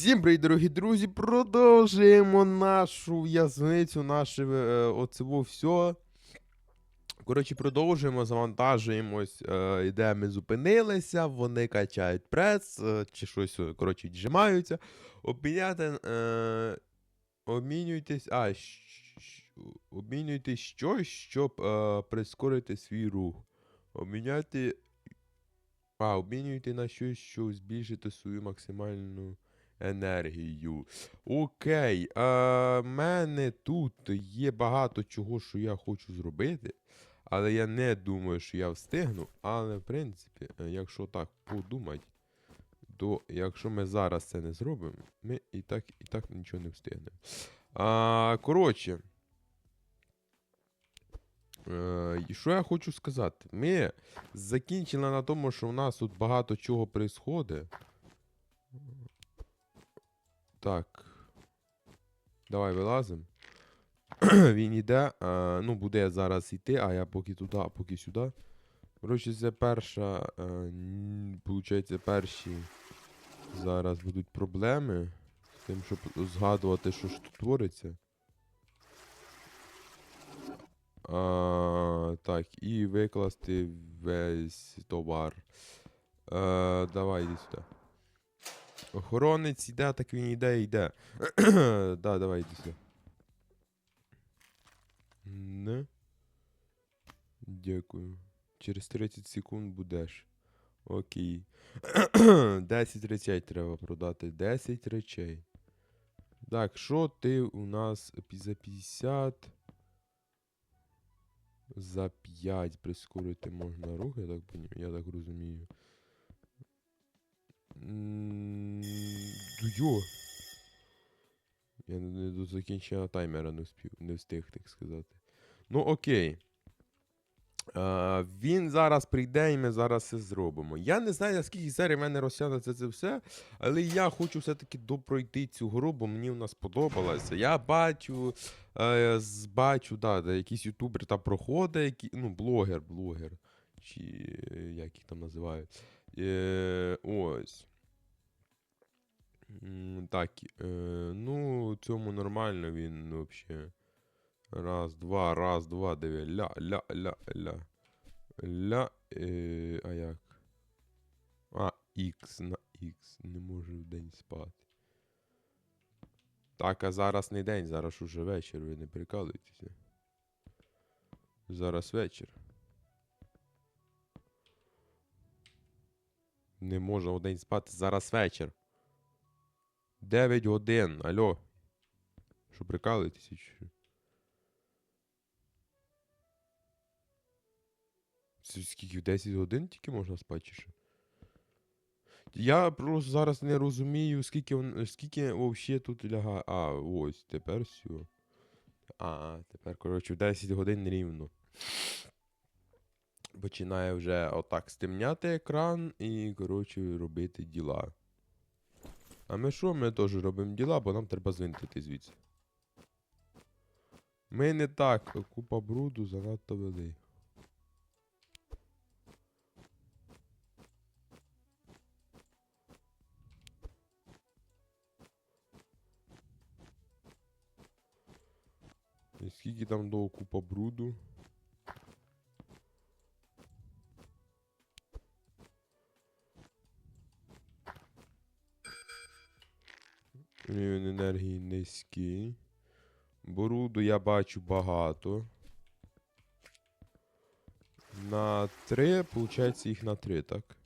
Всім привіт, дорогі друзі! Продовжуємо нашу в'язницю, наше е, оцево все. Коротше, продовжуємо, завантажуємось, е, де ми зупинилися, вони качають прес, е, чи щось, е, коротше, віджимаються. Обміняти. Е, обмінюйтесь. А, обмінюйтесь щось, щоб е, прискорити свій рух. Обміняти. А, обмінюйте на щось, щоб збільшити свою максимальну енергію. Окей. В мене тут є багато чого, що я хочу зробити. Але я не думаю, що я встигну. Але, в принципі, е, якщо так подумати, то якщо ми зараз це не зробимо, ми і так, і так нічого не встигнемо. А, коротше. Е, і що я хочу сказати? Ми закінчили на тому, що у нас тут багато чого происходить. Так. Давай вилазимо. Він іде. А, ну, буде зараз йти, а я поки туди, а поки сюди. Коротше, це перша. Н- получається, перші зараз будуть проблеми з тим, щоб згадувати, що ж тут твориться. А, так, і викласти весь товар. А, давай іди сюди. Охоронець іде, так він іде, йде. да, давай іди сюди. Не. Дякую. Через 30 секунд будеш. Окей. 10 речей треба продати. 10 речей. Так, що ти у нас за 50? За 5 прискорити можна рух, так я так розумію. Йо. Я не- до закінчення таймера не встиг, не встиг, так сказати. Ну, окей. А, він зараз прийде і ми зараз це зробимо. Я не знаю, наскільки серій в мене розтягнеться це все, але я хочу все-таки допройти цю гру, бо мені вона сподобалася. Я бачу, е, бачу, да, якийсь ютубер там проходить, який, ну, блогер, блогер. Чи е, як їх там називають. Е, ось. Так, е, ну, цьому нормально він взагалі. Раз, два, раз, два, диви. Ля, ля. Е, а як? А, Х на Х. Не можу в день спати. Так, а зараз не день, зараз уже вечір, ви не прикалуєтеся. Зараз вечір. Не можна в день спати, зараз вечір. 9 годин, алло. Що прикалуєтеся? Це скільки в 10 годин тільки можна спати чи? Я просто зараз не розумію, скільки скільки взагалі тут лягає. А, ось, тепер все. А, тепер, коротше, в 10 годин рівно. Починає вже отак стемняти екран і, коротше, робити діла. А ми що? Ми теж робимо діла, бо нам треба звинтити звідси. Ми не так, купа бруду занадто велика. І скільки там до купа бруду? Рівень енергії низький. Бруду я бачу багато. На 3, виходить їх на 3, так?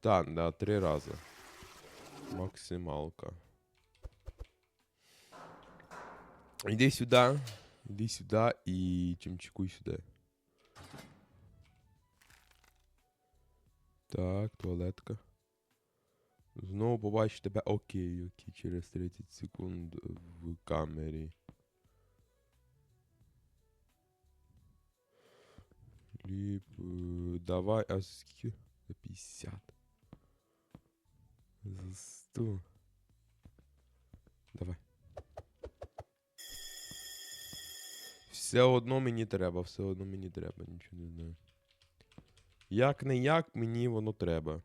Так, да, 3 рази. Максималка. Іди сюди. Іди сюди і чимчикуй сюди. Так, туалетка. Знову побачу тебе. Окей, окей, через 30 секунд в камері. Ліп. е, Давай, а скільки? За 50. За 100. Давай. Все одно мені треба, все одно мені треба, нічого не знаю. Як не як, мені воно треба.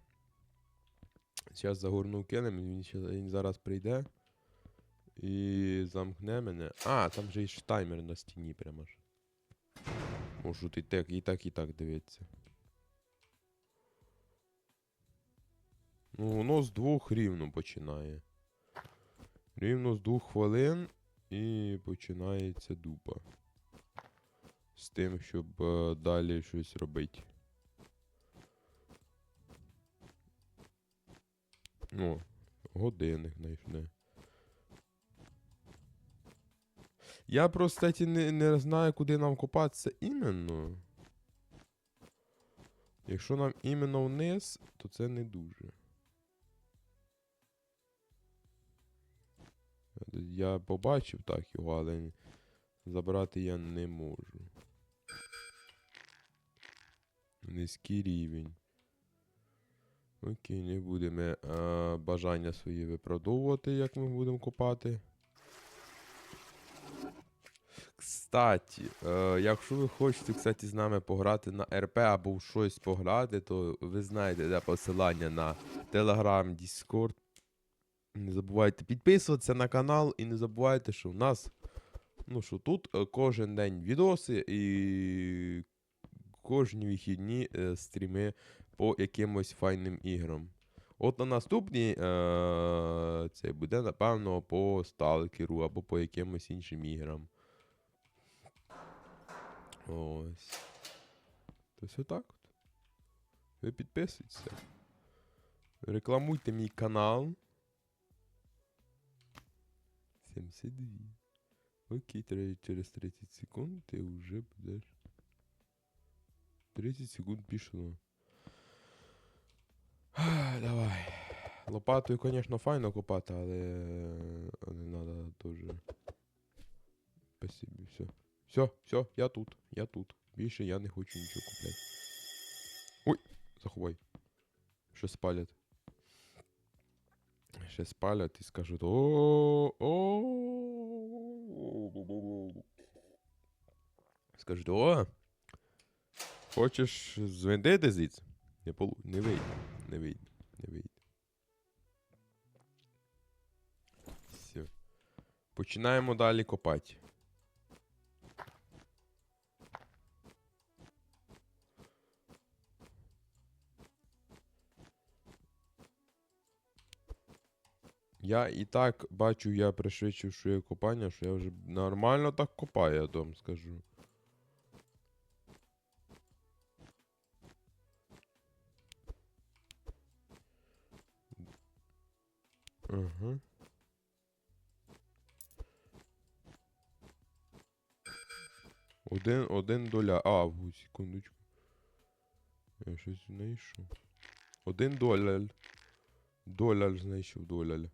Зараз загорну кинем, він, він зараз прийде. І замкне мене. А, там же ж таймер на стіні прямо ж. Можу і так, і так, і так дивитися. Ну, воно з двох рівно починає. Рівно з двох хвилин і починається дупа. З тим, щоб е, далі щось робити. О, годинник знайшли. Я просто кстати, не, не знаю, куди нам копатися іменно. Якщо нам іменно вниз, то це не дуже. Я побачив так його, але забрати я не можу. Низький рівень. Окей, не будемо е, бажання свої виправдовувати, як ми будемо копати. Кстати, е, якщо ви хочете, кстати, з нами пограти на РП або в щось пограти, то ви знаєте, де посилання на Telegram, Discord. Не забувайте підписуватися на канал і не забувайте, що в нас. Ну що тут е, кожен день відоси і кожні вихідні е, стріми по якимось файним іграм. От на наступній е, це буде, напевно, по сталкеру або по якимось іншим іграм. Ось. То все так от. Ви підписуйтеся. Рекламуйте мій канал. 72. Окей, через 30 секунд ти вже будеш. 30 секунд пішло. Давай. Лопатою, звісно, файно копати, але не треба теж. Спасибо, все. Все, все, я тут, я тут. Більше я не хочу нічого купляти. Ой, заховай. Що спалять. Ще спалять і скажуть о о Скажуть, о. Хочеш звендити звідси? Не вийде, не вийде, не вийде. Все. Починаємо далі копати. Я і так бачу, я пришвидшив своє копання, що я вже нормально так копаю, я вам скажу. Ага. Один, один доля. А, секундочку. Я щось знайшов. Один доляр. Доляр знайшов, доляр.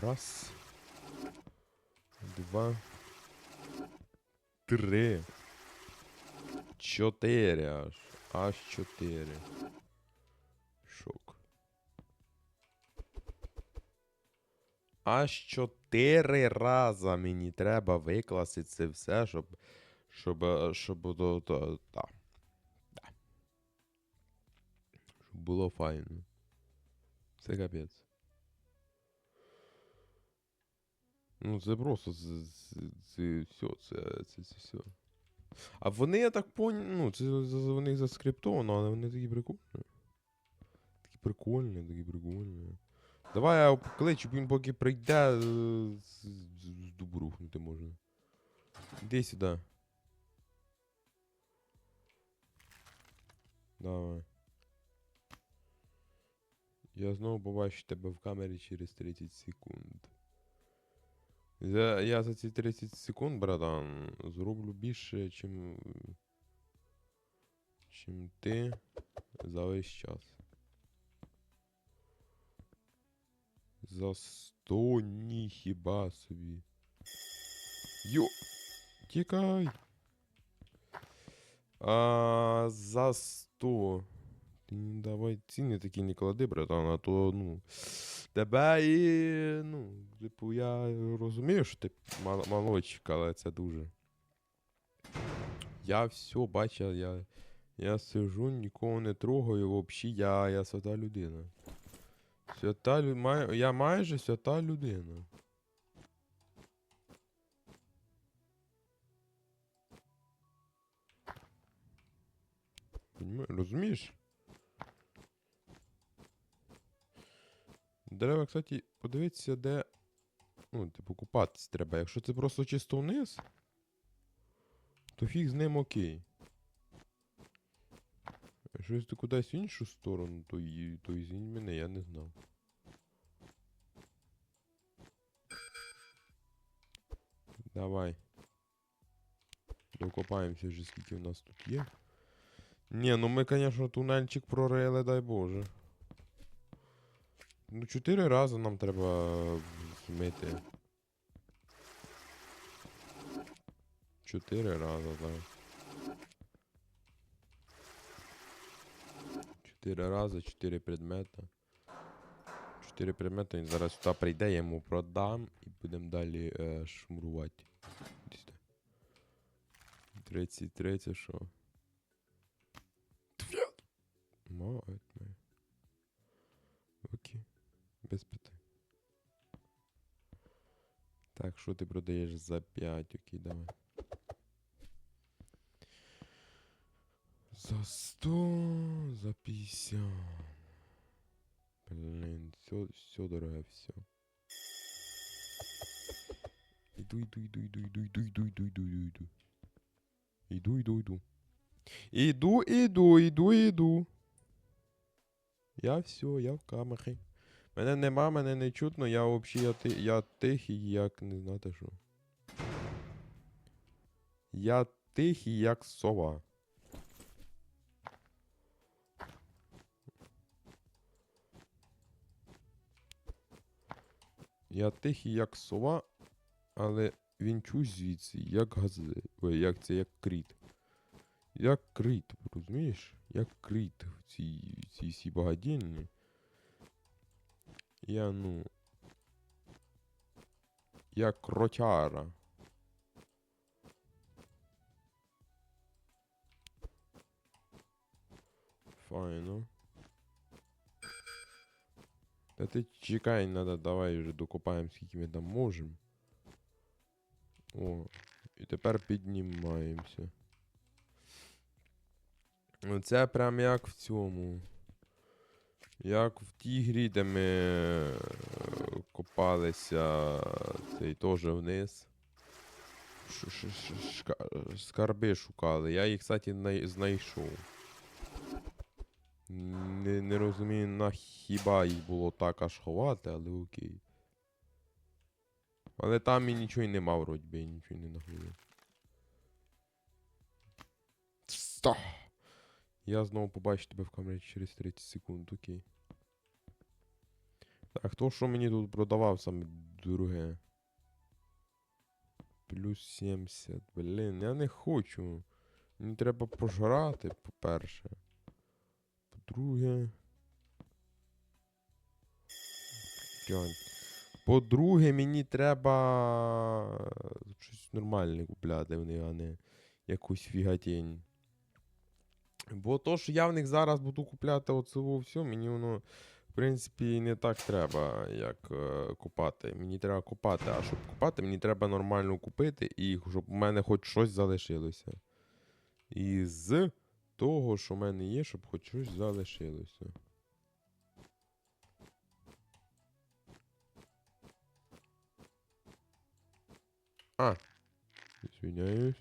Раз. Два. Три. Чотири аж. Аж чотири. Шок. Аж чотири рази мені треба викласти це все, щоб. Щоб. Щоб. до- до- та. Да. Щоб було файно. Це капець. Ну, це просто це, це, це все, це, це, це все. А вони, я так понял, ну, це за- у них заскриптовано, але вони такі прикольні. Прикольні, такі прикольні. Давай я покличу, він поки прийде е, з дубу рухнути можна. Іди сюди. Давай. Я знову побачу тебе в камері через 30 секунд. За, я за ці 30 секунд, братан, зроблю більше, чим. чим ти за весь час. За 100 ні хіба собі. Йо! Тікай! А, за 100. Ти не давай ціни такі не клади, братан, а то, ну. Тебе і. Ну, типу, я розумію, що ти мал- але це дуже. Я все бачив, я. Я сижу, нікого не трогаю, взагалі я, я свята людина. Свята лю... май... Я майже свята людина. Розумієш? Дерева, кстати, подивитися, де. Ну, типу, купатись треба. Якщо це просто чисто вниз, то фіг з ним окей. Якщо ти кудись в іншу сторону, то, то ізвінь мене, я не знав. Давай. Докопаємося вже скільки в нас тут є. Ні, ну ми, звісно, тунельчик прорили, дай Боже. Ну, чотири рази нам треба змити. Чотири рази, так. Чотири рази, чотири предмета. Чотири предмета, він зараз сюди прийде, я йому продам і будемо далі е, шмурувати. Десь так. 33, це що? Мать моя. Окей. Без питань. Так, що ти продаєш за 5? Окей, давай. За 100, за 50. Блин, все, все дорого, все. Иду, иду, иду, иду, иду, иду, иду, иду, иду, иду, иду. Иду, иду, иду. Иду, иду, иду, иду. Я все, я в камері. Мене нема, мене не чутно, я взагалі я, ти, я тихий, як не знати що. Я тихий, як сова. Я тихий, як сова, але він чусь звідси, як гази. Ой, як це, як кріт. Як кріт, розумієш? Як кріт в цій, цій всій багадільні. Я, ну. Як кротяра. Файно. Та ти чекай, надо, давай вже докопаємо, скільки ми там можемо. О, і тепер піднімаємося. Ну, Це прям як в цьому. Як в тій грі, де ми е, копалися цей теж вниз. Ш- ш- ш- шка- Скарби шукали. Я їх, кстати, най- знайшов. Не, не розумію, на хіба їх було так аж ховати, але окей. Але там і нічого й нема, вроді би, я нічого не. Ста! Я знову побачу тебе в камері через 30 секунд, окей. Так, хто що мені тут продавав саме друге? Плюс 70. Блін, я не хочу. Мені треба пожрати, по-перше. По-друге. По-друге, мені треба щось нормальне купляти а не якусь фігатінь. Бо то, що я в них зараз буду купляти оце все, мені воно, в принципі, не так треба, як е, купати. Мені треба купати, а щоб купати, мені треба нормально купити і щоб у мене хоч щось залишилося. І з того, що в мене є, щоб хоч щось залишилося. А, извиняюсь.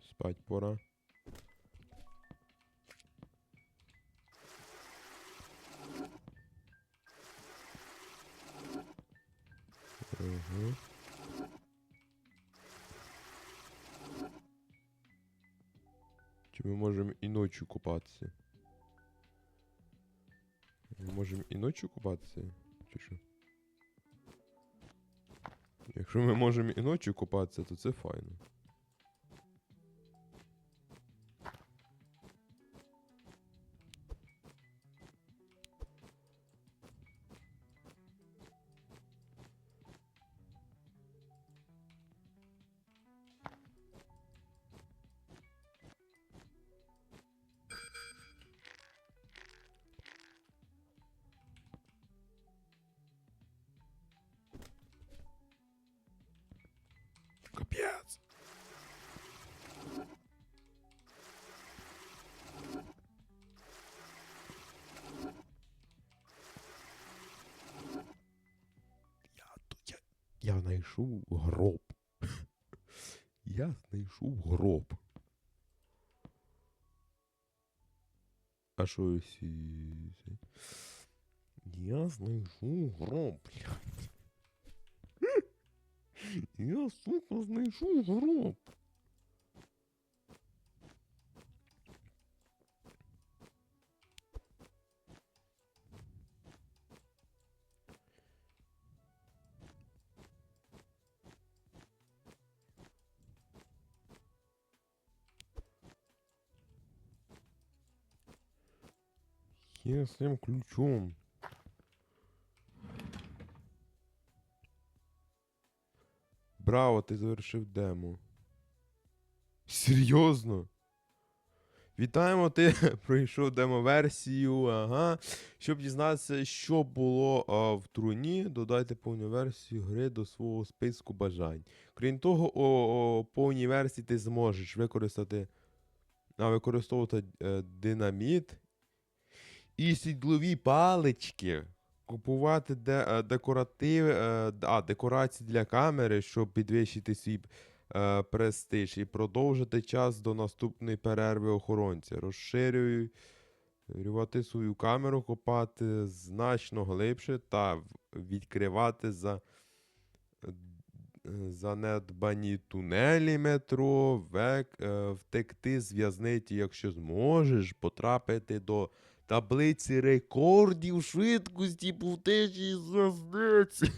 Спать пора. Угу. Ми можемо і ночі купатися? Ми можемо і ночі купатися? Чи що? Якщо ми можемо і ночі купатися, то це файно. Капець. Я я, я знайшов гроб. Я знайшов гроб. А що ось? Я знайшов гроб, блядь. Я, сука, знайшов гроб. Я цим ключом. Браво, ти завершив демо. Серйозно? Вітаємо, ти пройшов демо-версію. Ага. Щоб дізнатися, що було а, в труні, додайте повну версію гри до свого списку бажань. Крім того, о, о повній версії ти зможеш використати а, використовувати е, динаміт і сідлові палички. Купувати де, е, декоратив, е, а, декорації для камери, щоб підвищити свій е, престиж і продовжити час до наступної перерви охоронця. Розширювати свою камеру, копати значно глибше та відкривати за, занедбані тунелі метро, век, е, втекти з в'язниці, якщо зможеш, потрапити до таблиці рекордів швидкості по втечі з в'язниці.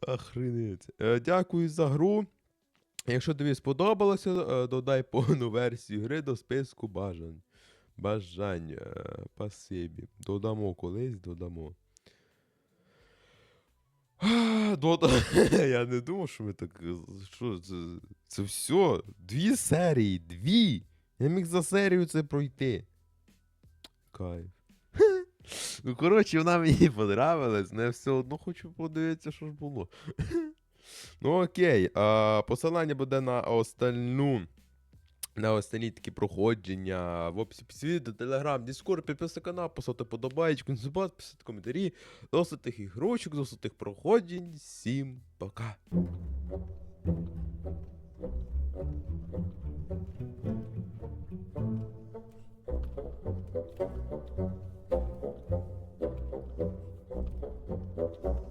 Охренеть. Е, Дякую за гру. Якщо тобі сподобалося, е, додай повну версію гри до списку бажань. Бажань. е, Спасибі. Додамо колись, додамо. Дода... Я не думав, що ми так. Що це? Це все. Дві серії. Дві. Я міг за серію це пройти. Кайф. Ну, коротше, вона мені понравилась, але я все одно хочу подивитися, що ж було. Ну окей, а, посилання буде на остальну. На остальні такі проходження в описі під відео, телеграм, дискорд, підписуйся канал, поставте подобаєчку, писати коментарі. Досить тих ігрочок, досить проходжень. Всім пока. Thank you.